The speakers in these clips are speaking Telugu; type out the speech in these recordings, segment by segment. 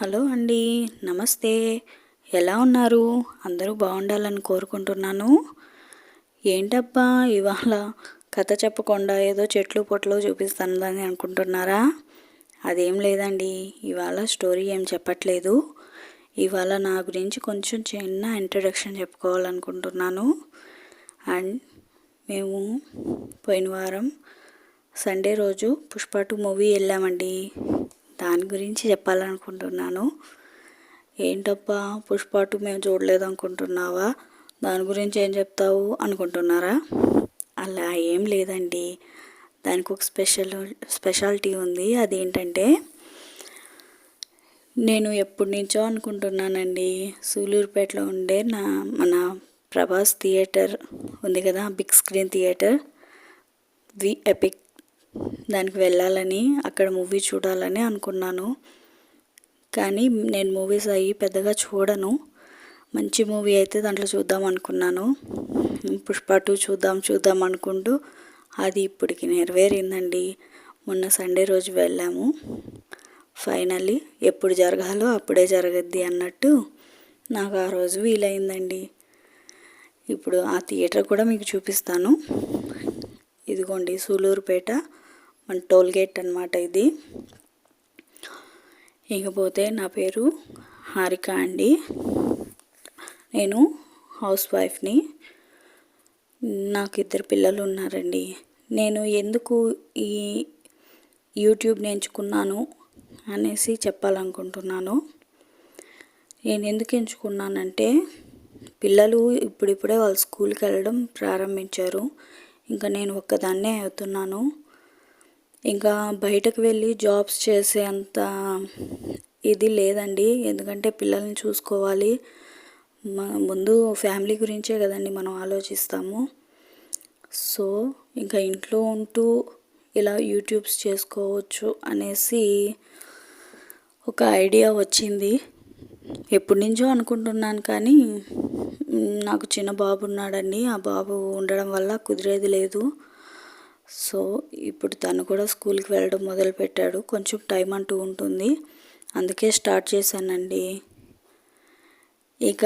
హలో అండి నమస్తే. ఎలా ఉన్నారు? అందరూ బాగుండాలని కోరుకుంటున్నాను. ఏంటబ్బా ఇవాళ కథ చెప్పకుండా ఏదో చెట్లు పొట్లు చూపిస్తానని అనుకుంటున్నారా? అదేం లేదండి ఇవాళ స్టోరీ ఏం చెప్పట్లేదు. ఇవాళ నా గురించి కొంచెం చిన్న ఇంట్రడక్షన్ చెప్పుకోవాలనుకుంటున్నాను. అండ్ మేము పోయిన వారం సండే రోజు పుష్ప టూ మూవీ వెళ్ళామండి. దాని గురించి చెప్పాలనుకుంటున్నాను. ఏంటబ్బా పుష్ప టూ మేము చూడలేదు అనుకుంటున్నావా దాని గురించి ఏం చెప్తావు అనుకుంటున్నారా? అలా ఏం లేదండి. దానికి ఒక స్పెషల్ స్పెషాలిటీ ఉంది. అదేంటంటే నేను ఎప్పటి నుంచో అనుకుంటున్నానండి. సూలూరుపేటలో ఉండే నా మన ప్రభాస్ థియేటర్ ఉంది కదా big screen theatre. V Epic దానికి వెళ్ళాలని అక్కడ మూవీ చూడాలని అనుకున్నాను. కానీ నేను మూవీస్ అవి పెద్దగా చూడను. మంచి మూవీ అయితే దాంట్లో చూద్దాం అనుకున్నాను. పుష్ప టూ చూద్దాం చూద్దాం అనుకుంటూ అది ఇప్పటికి నెరవేరిందండి. మొన్న సండే రోజు వెళ్ళాము. ఫైనల్లీ ఎప్పుడు జరగాలో అప్పుడే జరగద్ది అన్నట్టు నాకు ఆ రోజు వీలైందండి. ఇప్పుడు ఆ థియేటర్ కూడా మీకు చూపిస్తాను. ఇదిగోండి సూలూరుపేట మన టోల్ గేట్ అనమాట ఇది. ఇకపోతే నా పేరు హారిక అండి. నేను హౌస్ వైఫ్ని నాకు ఇద్దరు పిల్లలు ఉన్నారండి. నేను ఎందుకు ఈ యూట్యూబ్ నేర్చుకున్నాను అనేసి చెప్పాలనుకుంటున్నాను. నేను ఎందుకు ఎంచుకున్నానంటే పిల్లలు ఇప్పుడిప్పుడే వాళ్ళు స్కూల్కి వెళ్ళడం ప్రారంభించారు. ఇంకా నేను ఒక్కదాన్నే అవుతున్నాను. ఇంకా బయటకు వెళ్ళి జాబ్స్ చేసే అంత ఇది లేదండి. ఎందుకంటే పిల్లల్ని చూసుకోవాలి. ముందు ఫ్యామిలీ గురించే కదండి మనం ఆలోచిస్తాము. సో ఇంకా ఇంట్లో ఉంటూ ఇలా యూట్యూబ్స్ చేసుకోవచ్చు అనేసి ఒక ఐడియా వచ్చింది. ఎప్పటి నుంచో అనుకుంటున్నాను కానీ నాకు చిన్న బాబు ఉన్నాడండి. ఆ బాబు ఉండడం వల్ల కుదిరేది లేదు. సో ఇప్పుడు తను కూడా స్కూల్కి వెళ్ళడం మొదలుపెట్టాడు. కొంచెం టైం అంటూ ఉంటుంది. అందుకే స్టార్ట్ చేశానండి. ఇక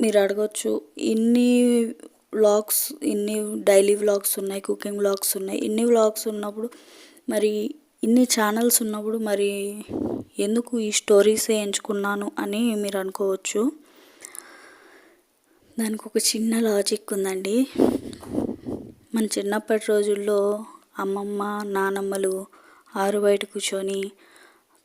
మీరు అడగచ్చు ఇన్ని వ్లాగ్స్ ఇన్ని డైలీ వ్లాగ్స్ ఉన్నాయి కుకింగ్ వ్లాగ్స్ ఉన్నాయి. ఇన్ని వ్లాగ్స్ ఉన్నప్పుడు మరి ఇన్ని ఛానల్స్ ఉన్నప్పుడు మరి ఎందుకు ఈ స్టోరీసే ఎంచుకున్నాను అని మీరు అనుకోవచ్చు. దానికి ఒక చిన్న లాజిక్ ఉందండి. మన చిన్నప్పటి రోజుల్లో అమ్మమ్మ నానమ్మలు ఆరు బయట కూర్చొని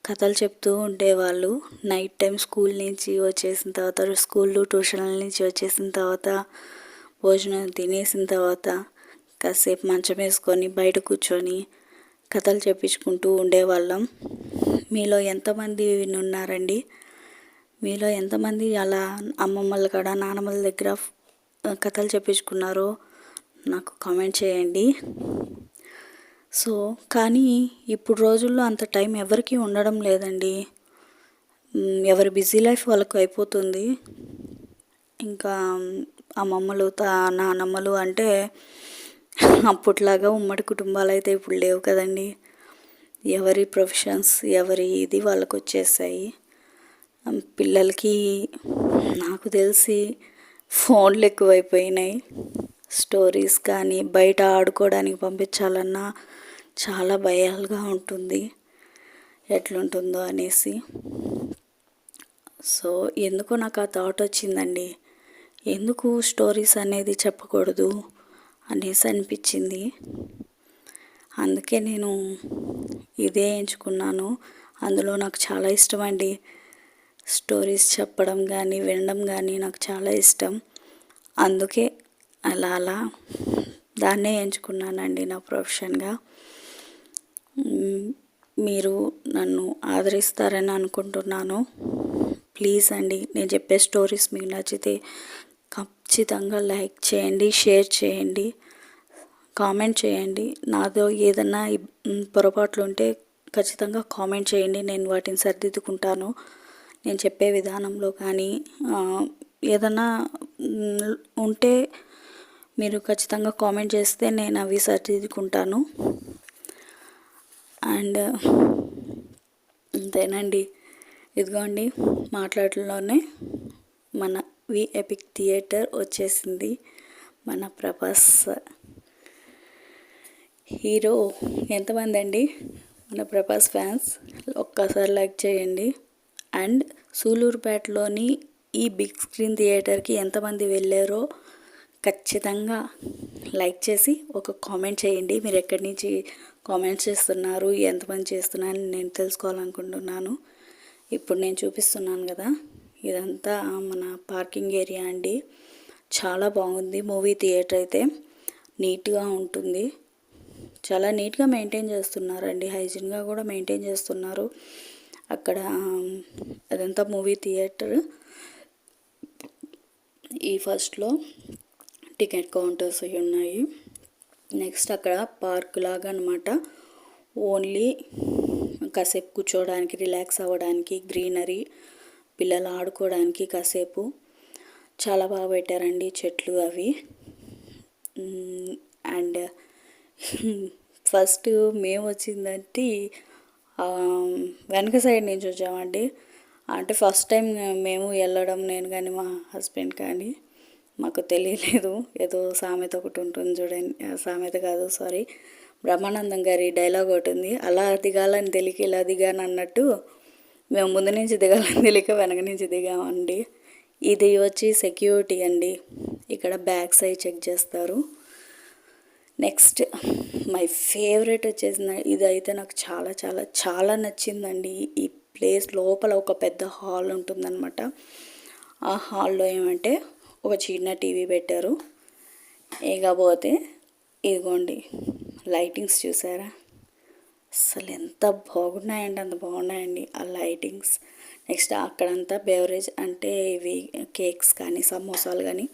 కథలు చెప్తూ ఉండేవాళ్ళు. నైట్ టైం స్కూల్ నుంచి వచ్చేసిన తర్వాత స్కూల్ ట్యూషన్ల నుంచి వచ్చేసిన తర్వాత భోజనం తినేసిన తర్వాత కాసేపు మంచం వేసుకొని బయట కూర్చొని కథలు చెప్పించుకుంటూ ఉండేవాళ్ళం. మీలో ఎంతమంది ఉన్నారండి? మీలో ఎంతమంది అలా అమ్మమ్మల కాడ నానమ్మల దగ్గర కథలు చెప్పించుకున్నారో నాకు కామెంట్ చేయండి. సో కానీ ఇప్పుడు రోజుల్లో అంత టైం ఎవరికి ఉండడం లేదండి. ఎవరి బిజీ లైఫ్ వాళ్ళకు అయిపోతుంది. ఇంకా అమ్మమ్మలు తా నానమ్మలు అంటే అప్పట్లాగా ఉమ్మడి కుటుంబాలు అయితే ఇప్పుడు లేవు కదండి. ఎవరి ప్రొఫెషన్స్ ఎవరి ఇది వాళ్ళకు వచ్చేసాయి. పిల్లలకి నాకు తెలిసి ఫోన్లు ఎక్కువైపోయినాయి. స్టోరీస్ కానీ బయట ఆడుకోవడానికి పంపించాలన్నా చాలా భయాలుగా ఉంటుంది. ఎట్లుంటుందో అనేసి. సో ఎందుకో నాకు ఆ థాట్ వచ్చిందండి. ఎందుకు స్టోరీస్ అనేది చెప్పకూడదు అనేసి అనిపించింది. అందుకే నేను ఇదే ఎంచుకున్నాను. అందులో నాకు చాలా ఇష్టం అండి స్టోరీస్ చెప్పడం కానీ వినడం కానీ నాకు చాలా ఇష్టం. అందుకే అలా అలా. దాన్నే ఎంచుకున్నానండి నా ప్రొఫెషన్గా. మీరు నన్ను ఆదరిస్తారని అనుకుంటున్నాను. ప్లీజ్ అండి నేను చెప్పే స్టోరీస్ మీకు నచ్చితే ఖచ్చితంగా లైక్ చేయండి షేర్ చేయండి కామెంట్ చేయండి. నాదో ఏదన్నా పొరపాట్లు ఉంటే ఖచ్చితంగా కామెంట్ చేయండి. నేను వాటిని సరిదిద్దుకుంటాను. నేను చెప్పే విధానంలో కానీ ఏదన్నా ఉంటే మీరు ఖచ్చితంగా కామెంట్ చేస్తే నేను అవి సరిదిద్దుకుంటాను. అండ్ అంతేనండి ఇదిగోండి మాట్లాడటంలోనే మన వి ఎపిక్ థియేటర్ వచ్చేసింది. మన ప్రభాస్ హీరో. ఎంతమంది అండి మన ప్రభాస్ ఫ్యాన్స్ ఒక్కసారి లైక్ చేయండి. అండ్ సూలూరుపేటలోని ఈ బిగ్ స్క్రీన్ థియేటర్కి ఎంతమంది వెళ్ళారో ఖచ్చితంగా లైక్ చేసి ఒక కామెంట్ చేయండి. మీరు ఎక్కడి నుంచి కామెంట్స్ చేస్తున్నారు ఎంతమంది చేస్తున్నారని నేను తెలుసుకోవాలనుకుంటున్నాను. ఇప్పుడు నేను చూపిస్తున్నాను కదా ఇదంతా మన పార్కింగ్ ఏరియా అండి. చాలా బాగుంది మూవీ థియేటర్ అయితే. నీట్గా ఉంటుంది. చాలా నీట్గా మెయింటైన్ చేస్తున్నారండి. హైజీన్గా కూడా మెయింటైన్ చేస్తున్నారు. అక్కడ అదంతా మూవీ థియేటర్. ఈ ఫస్ట్లో టికెట్ కౌంటర్స్ అవి ఉన్నాయి. నెక్స్ట్ అక్కడ పార్క్ లాగా అనమాట ఓన్లీ కాసేపు కూర్చోవడానికి రిలాక్స్ అవ్వడానికి గ్రీనరీ పిల్లలు ఆడుకోవడానికి కాసేపు చాలా బాగా పెట్టారండి చెట్లు అవి. అండ్ ఫస్ట్ మేము వచ్చిందంటే వెనక సైడ్ నుంచి వచ్చామండి. అంటే ఫస్ట్ టైం మేము వెళ్ళడం నేను కానీ మా హస్బెండ్ కానీ మాకు తెలియలేదు. ఏదో సామెత ఒకటి ఉంటుంది చూడండి. సామెత కాదు సారీ బ్రహ్మానందం గారి డైలాగ్ ఒకటి ఉంది. అలా దిగాలని తెలియక ఇలా దిగాను అన్నట్టు మేము ముందు నుంచి దిగాలని తెలియక వెనక నుంచి దిగామండి. ఇది వచ్చి సెక్యూరిటీ అండి. ఇక్కడ బ్యాక్ సైడ్ చెక్ చేస్తారు. నెక్స్ట్ మై ఫేవరెట్ వచ్చేసింది ఇది అయితే నాకు చాలా చాలా చాలా నచ్చిందండి. ఈ ప్లేస్ లోపల ఒక పెద్ద హాల్ ఉంటుందన్నమాట. ఆ హాల్లో ఏమంటే ఒక చిన్న టీవీ పెట్టారు. ఇకపోతే ఇదిగోండి లైటింగ్స్ చూసారా? అసలు ఎంత బాగున్నాయండి అంత బాగున్నాయండి ఆ లైటింగ్స్. నెక్స్ట్ అక్కడంతా బెవరేజ్ అంటే ఇవి కేక్స్ కానీ సమోసాలు కానీ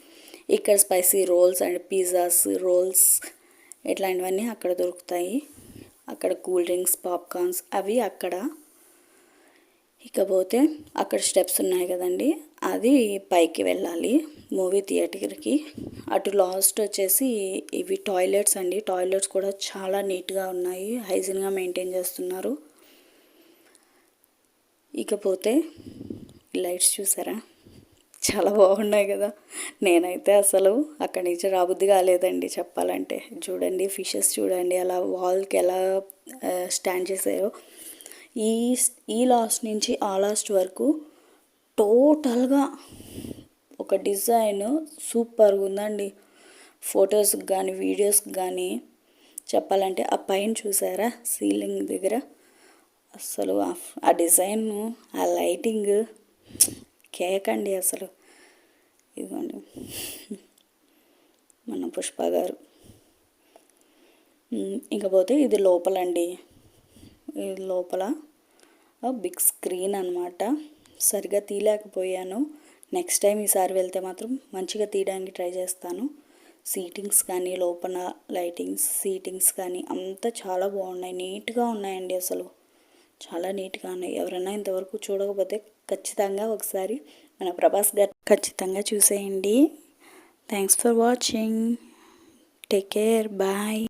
ఇక్కడ spicy rolls and pizzas rolls ఇట్లాంటివన్నీ అక్కడ దొరుకుతాయి. అక్కడ కూల్ డ్రింక్స్ పాప్కార్న్స్ అవి అక్కడ. ఇకపోతే అక్కడ స్టెప్స్ ఉన్నాయి కదండి. అది పైకి వెళ్ళాలి మూవీ థియేటర్కి. అటు లాస్ట్ వచ్చేసి ఇవి టాయిలెట్స్ అండి. టాయిలెట్స్ కూడా చాలా నీట్గా ఉన్నాయి. హైజీన్గా మెయింటైన్ చేస్తున్నారు. ఇకపోతే లైట్స్ చూసారా? చాలా బాగున్నాయి కదా. నేనైతే అసలు అక్కడి నుంచి రాబుద్ది కాలేదండి చెప్పాలంటే. చూడండి ఫిషెస్ చూడండి అలా వాల్కి ఎలా స్టాండ్ చేసాయో ఈ ఈ లాస్ట్ నుంచి ఆ లాస్ట్ వరకు టోటల్గా ఒక డిజైన్ సూపర్గా ఉందండి. ఫొటోస్కి కానీ వీడియోస్కి కానీ చెప్పాలంటే ఆ పైన చూసారా? సీలింగ్ దగ్గర. అసలు ఆ డిజైన్ ఆ లైటింగ్ కేక్ అండి అసలు. ఇదిగోండి. మన పుష్ప గారు. ఇంకపోతే ఇది లోపలండి. ఇది లోపల బిగ్ స్క్రీన్ అనమాట సరిగా తీయలేకపోయాను. నెక్స్ట్ టైం ఈసారి వెళ్తే మాత్రం మంచిగా తీయడానికి ట్రై చేస్తాను. సీటింగ్స్ కానీ లోపల లైటింగ్స్ సీటింగ్స్ కానీ అంతా చాలా బాగున్నాయి. నీట్గా ఉన్నాయండి అసలు. చాలా నీట్గా ఉన్నాయి. ఎవరైనా ఇంతవరకు చూడకపోతే ఖచ్చితంగా ఒకసారి మన ప్రభాస్ గారు ఖచ్చితంగా చూసేయండి. Thanks for watching take care bye